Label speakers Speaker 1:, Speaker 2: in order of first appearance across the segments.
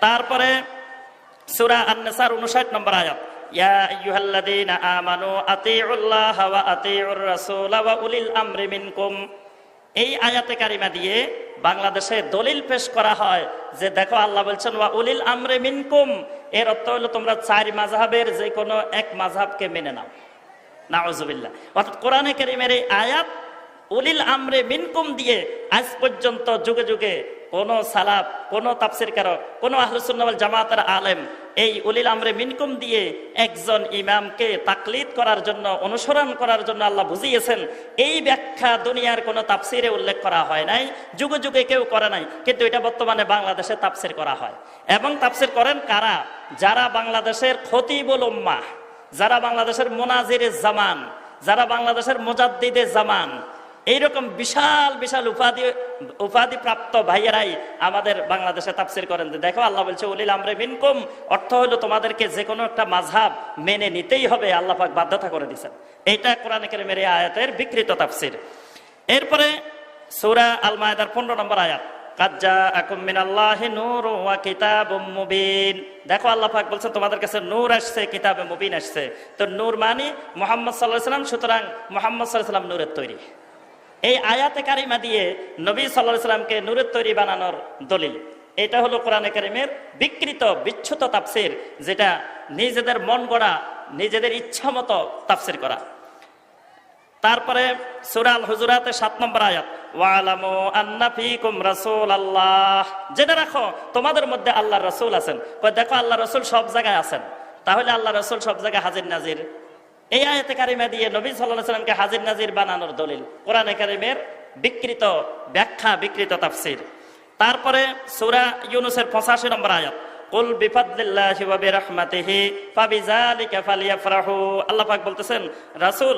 Speaker 1: তারপরে সুরা আন-নিসার 59 নম্বর আয়াত উলিল এই আয়াতে দিয়ে বাংলাদেশে দলিল হয় যে আল্লাহ বলছেন, ওয়া এর তোমরা কোনো এক মাযহাবকে মেনে নাও। নাউজুবিল্লাহ। অর্থাৎ কোরআনে কারিমের এই আয়াত, উলিল আমরে মিনকুম দিয়ে আজ পর্যন্ত যুগে যুগে কোন সালাফ, কোন তাফসির কারক কোন আহলুসুন্নাল জামাতের আলেম এই উলিল আমরে মিনকুম দিয়ে একজন ইমামকে তাকলিদ করার জন্য, অনুসরণ করার জন্য আল্লাহ বুঝিয়েছেন। এই ব্যাখ্যা দুনিয়ার কোনো তাফসিরে উল্লেখ করা হয় নাই, যুগে যুগে কেউ করে নাই, কিন্তু এটা বর্তমানে বাংলাদেশে তাফসির করা হয়। এবং তাফসির করেন কারা? যারা বাংলাদেশের খতিবুল উম্মাহ, যারা বাংলাদেশের মোনাজির জামান, যারা বাংলাদেশের মোজাদ্দিদে জামান এইরকম বিশাল বিশাল উপাধি উপাধি প্রাপ্ত ভাইয়েরাই আমাদের বাংলাদেশে তাফসির করেন। দেখো, আল্লাহ বলছে, উলিল আমরে মিনকুম অর্থ হলো তোমাদেরকে যে কোনো একটা মাঝহাব মেনে নিতেই হবে, আল্লাহ পাক বাধ্যতা করে দিচ্ছেন এইটা কোরআন কারিমের আয়াতের বিকৃত তাফসির। এরপরে সূরা আল মায়দার 15 নম্বর আয়াত দেখো, আল্লাহ পাক বলছেন তোমাদের কাছে নূর আসছে, কিতাবে মুবিন আসছে। তো নূর মানে মোহাম্মদ আলাইহি সাল্লাম সুতরাং মোহাম্মদ আলাইহি সাল্লাম নূরের তৈরি। এই আয়াতে কারিমা দিয়ে নবী আলাইহি সাল্লামকে নূরের তৈরি বানানোর দলিল। এটা হলো কোরআনে কারিমের বিকৃত, বিচ্ছুত তাপসির যেটা নিজেদের মন গড়া, নিজেদের ইচ্ছা মতো তাফসির করা। তারপরে সুরাল হুজুরাতে সাত নম্বর আয়াত, ওয়ালামু আন্না ফিকুম রাসূলুল্লাহ। জেনে রাখো, তোমাদের মধ্যে আল্লাহর রাসূল আছেন। দেখো আল্লাহ রাসূল সব জায়গায় আছেন। তাহলে আল্লাহ রাসূল সব জায়গায় হাজির নাজির এই আয়াতে কারিমা দিয়ে নবী সাল্লাহ সাল্লামকে হাজির নাজির বানানোর দলিল। কোরআনে কারিমের বিকৃত ব্যাখ্যা, বিকৃত তাফসির। তারপরে সুরা ইউনুসের 85 নম্বর আয়াত। কুল বিফাদলিল্লাহি ওয়া বিরহমাতিহি ফাবিযালিকা ফালিয়াফরাহু। আল্লাহ পাক বলতেছেন, রাসূল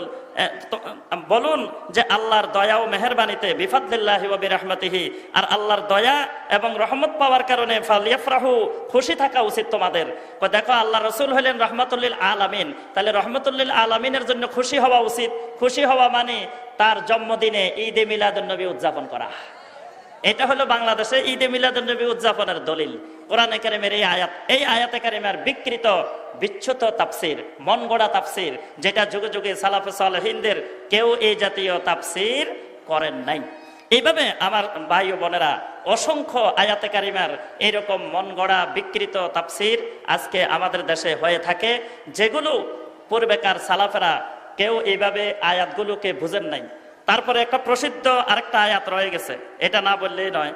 Speaker 1: বলুন যে আল্লাহর দয়া ও মেহেরবানিতে বিফাদলিল্লাহি ওয়া বিরহমাতিহি আর আল্লাহর দয়া এবং রহমত পাওয়ার কারণে ফালিয়াফরাহু, খুশি থাকা উচিত তোমাদের। দেখো, আল্লাহ রসুল হলেন রহমতুল্লিল আলামিন। তাহলে রহমতুল্লিল আলামিনের জন্য খুশি হওয়া উচিত। খুশি হওয়া মানে তার জন্মদিনে ঈদে মিলাদুন নবী উদযাপন করা। এটা হলো বাংলাদেশে ঈদে মিলাদুন নবী উদযাপনের দলিল। কোরআনে কারিমের এই আয়াত, এই আয়াতে কারিমের বিকৃত, বিচ্ছুত তাফসির মন গড়া তাফসির, যেটা যুগে যুগে সালাফে সালহিনদের কেউ এই জাতীয় তাফসির করেন নাই। এইভাবে আমার ভাই ও বোনেরা অসংখ্য আয়াতে কারিমার এরকম মন গড়া বিকৃত তাফসির আজকে আমাদের দেশে হয়ে থাকে, যেগুলো পূর্বেকার সালাফেরা কেউ এইভাবে আয়াতগুলোকে বুঝেন নাই। তারপরে একটা প্রসিদ্ধ আরেকটা আয়াত রয়ে গেছে, এটা না বললেই নয়।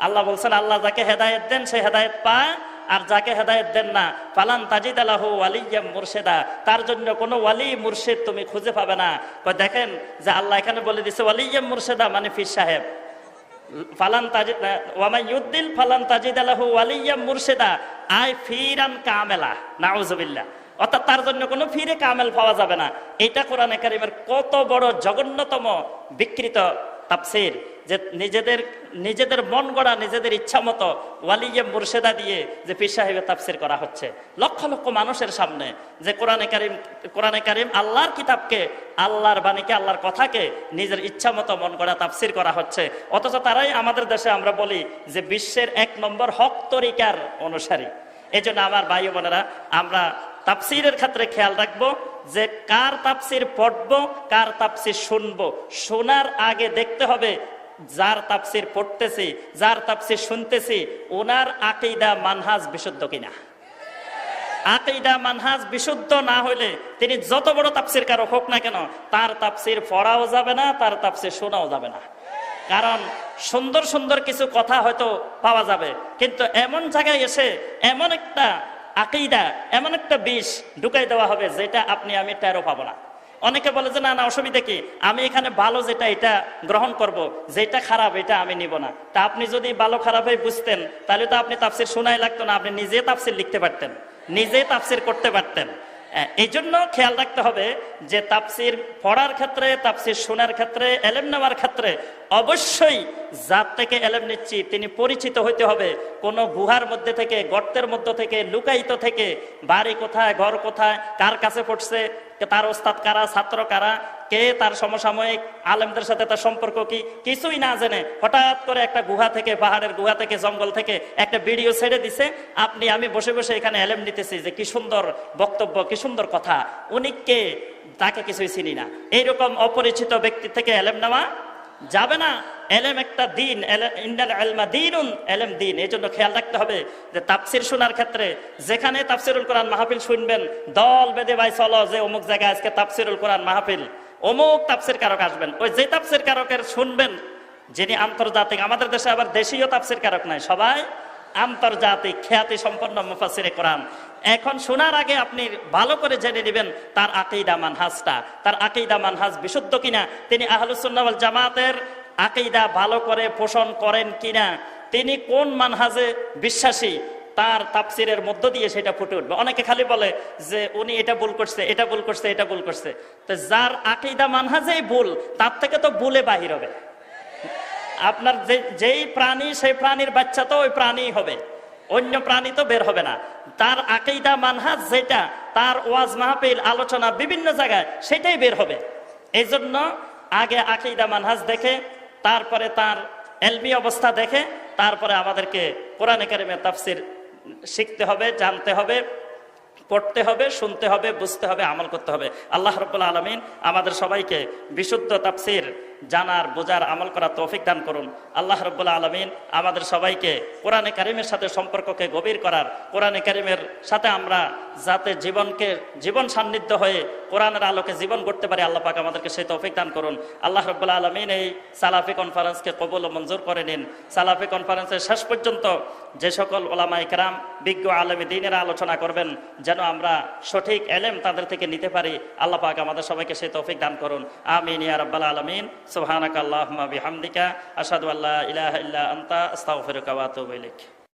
Speaker 1: আল্লাহ বলছেন, আল্লাহ যাকে হেদায়েত দেন, সে হেদায়েত পায় আর যাকে হেদায়েত দেন না, ফালান তাজিদ তাজিদালাহু ওয়ালিয়াম মুরশিদা। তার জন্য কোনো ওয়ালি মুর্শিদ তুমি খুঁজে পাবে না। দেখেন যে আল্লাহ এখানে বলে দিছে ওয়ালিয়াম মুর্শেদা মানে ফির সাহেব। ফালান তাজিদ ওয়ামাই ইউদ্দিল ফালান তাজিদ আলাহু ওয়ালিয়াম মুর্শেদা। আয় ফিরান কামেলা, নাউজুবিল্লাহ। অর্থাৎ তার জন্য কোনো ফিরে কামেল পাওয়া যাবে না। এটা কোরআনে কারিমের কত বড় জঘন্যতম বিকৃত তাপসির যে নিজেদের নিজেদের মন গড়া, নিজেদের ইচ্ছা মতো ওয়ালিয়ে মুর্শেদা দিয়ে যে পীর সাহেবের তাফসির করা হচ্ছে। লক্ষ লক্ষ মানুষের সামনে যে কোরআনে কারিম কোরআনে কারিম আল্লাহর কিতাবকে, আল্লাহর বাণীকে, আল্লাহর কথাকে নিজের ইচ্ছা মতো মন গড়া তাফসির করা হচ্ছে। অথচ তারাই আমাদের দেশে আমরা বলি যে বিশ্বের এক নম্বর হক তরিকার অনুসারী। এই জন্য আমার ভাই বোনেরা, আমরা তাফসিরের ক্ষেত্রে খেয়াল রাখব যে কার তাফসির পড়ব, কার তাফসির শুনব। শোনার আগে দেখতে হবে যার তাফসির পড়তেছি, যার তাফসির শুনতেছি, ওনার আকিদা, মানহাজ বিশুদ্ধ কিনা? আকিদা, মানহাজ বিশুদ্ধ না হইলে তিনি যত বড় তাফসির কারও হোক না কেন, তার তাফসির পড়াও যাবে না, তার তাফসির শোনাও যাবে না। কারণ সুন্দর সুন্দর কিছু কথা হয়তো পাওয়া যাবে, কিন্তু এমন জায়গায় এসে এমন একটা আকিদা এমন একটা বিষ ঢুকাই দেওয়া হবে যেটা আপনি, আমি টেরো পাবো না। অনেকে বলে যে, না না, অসুবিধা কি? আমি এখানে ভালো যেটা, এটা গ্রহণ করব। যেটা খারাপ, এটা আমি নিব না। তা আপনি যদি ভালো খারাপ হয়ে বুঝতেন, তাহলে তো আপনি তাফসির শোনাই লাগতো না, আপনি নিজে তাফসির লিখতে পারতেন। নিজে তাফসির করতে পারতেন। এই জন্য খেয়াল রাখতে হবে যে তাপসির পড়ার ক্ষেত্রে তাপসির শোনার ক্ষেত্রে, এলেম নেওয়ার ক্ষেত্রে অবশ্যই যার থেকে এলেম নিচ্ছি, তিনি পরিচিত হইতে হবে। কোনো গুহার মধ্যে থেকে, গর্তের মধ্যে থেকে, লুকায়িত থেকে, বাড়ি কোথায়, ঘর কোথায়, কার কাছে পড়ছে, তার ওস্তাদ কারা, ছাত্র কারা কে তার সমসাময়িক আলেমদের সাথে তার সম্পর্ক কি? কিছুই না জেনে হঠাৎ করে একটা গুহা থেকে, পাহাড়ের গুহা থেকে, জঙ্গল থেকে একটা ভিডিও ছেড়ে দিছে। আপনি, আমি বসে বসে এখানে এলেম নিতেছি যে কি সুন্দর বক্তব্য, কি সুন্দর কথা। উনি কে? তাকে কিছুই চিনি না। এইরকম অপরিচিত ব্যক্তি থেকে এলেম নেওয়া যাবে না। এলেম একটা দিন ইলমা দিনুন, এলেম দিন। এই জন্য খেয়াল রাখতে হবে যে তাফসির শোনার ক্ষেত্রে যেখানে তাফসিরুল কোরআন মাহফিল শুনবেন, দল বেদে ভাই, চলো যে অমুক জায়গায় আজকে তাফসিরুল কোরআন মাহফিল। অমুক তাপসের কারক আসবেন। ওই যে তাপসের কারকের শুনবেন, যিনি আন্তর্জাতিক, আমাদের দেশে আবার দেশীয় তাপসের কারক নাই, সবাই আন্তর্জাতিক খ্যাতি সম্পন্ন মুফাসিরে কোরআন। এখন শোনার আগে আপনি ভালো করে জেনে নেবেন তার আকিদা মানহাজটা। তার আকিদা মানহাজ বিশুদ্ধ কিনা? তিনি আহলুসুন্নাওয়াল জামাতের আকিদা ভালো করে পোষণ করেন কিনা? তিনি কোন মানহাজে বিশ্বাসী? তার তাপসিরের মধ্য দিয়ে সেটা ফুটে উঠবে। অনেকে খালি বলে যে উনি এটা ভুল করছে, এটা ভুল করছে, এটা ভুল করছে। তো যার আকিদা মানহাজেই ভুল, তার থেকে তো ভুলে বাহির হবে। আপনার যে, যেই প্রাণী, সেই প্রাণীর বাচ্চা তো ওই প্রাণী হবে। অন্য প্রাণী তো বের হবে না। তার আকিদা মানহাজ যেটা, তার ওয়াজ মাহফিল, আলোচনা বিভিন্ন জায়গায় সেটাই বের হবে। এই জন্য আগে আকিদা মানহাজ দেখে, তারপরে তার এলমি অবস্থা দেখে, তারপরে আমাদেরকে কোরআন কারিমের তাফসির শিখতে হবে, জানতে হবে, পড়তে হবে, শুনতে হবে, বুঝতে হবে, আমল করতে হবে। আল্লাহ রব্বুল আলমিন আমাদের সবাইকে বিশুদ্ধ তাফসির জানার, বোঝার, আমল করার তৌফিক দান করুন। আল্লাহ রব্বুল আলমিন আমাদের সবাইকে কোরআনে কারিমের সাথে সম্পর্ককে গভীর করার, কোরআনে কারিমের সাথে আমরা যাতে জীবনকে, জীবন সান্নিধ্য হয়ে কোরআনের আলোকে জীবন করতে পারি, আল্লাহ পাক আমাদেরকে সেই তৌফিক দান করুন। আল্লাহ রব্বুল আলমিন এই সালাফি কনফারেন্সকে কবুল ও মঞ্জুর করে নিন। সালাফি কনফারেন্সের শেষ পর্যন্ত যে সকল ওলামা ইকরাম বিজ্ঞ আলমী দিনের আলোচনা করবেন, যেন আমরা সঠিক এলেম তাদের থেকে নিতে পারি, আল্লাহ পাক আমাদের সবাইকে সেই তৌফিক দান করুন। আমিন ইয়া রাব্বাল আলামিন। সুবহানাকাল্লাহুম্মা বিহামদিকা আশহাদু আল্লা ইলাহা ইল্লা আনতা আস্তাগফিরুকা ওয়া আতুবু ইলাইক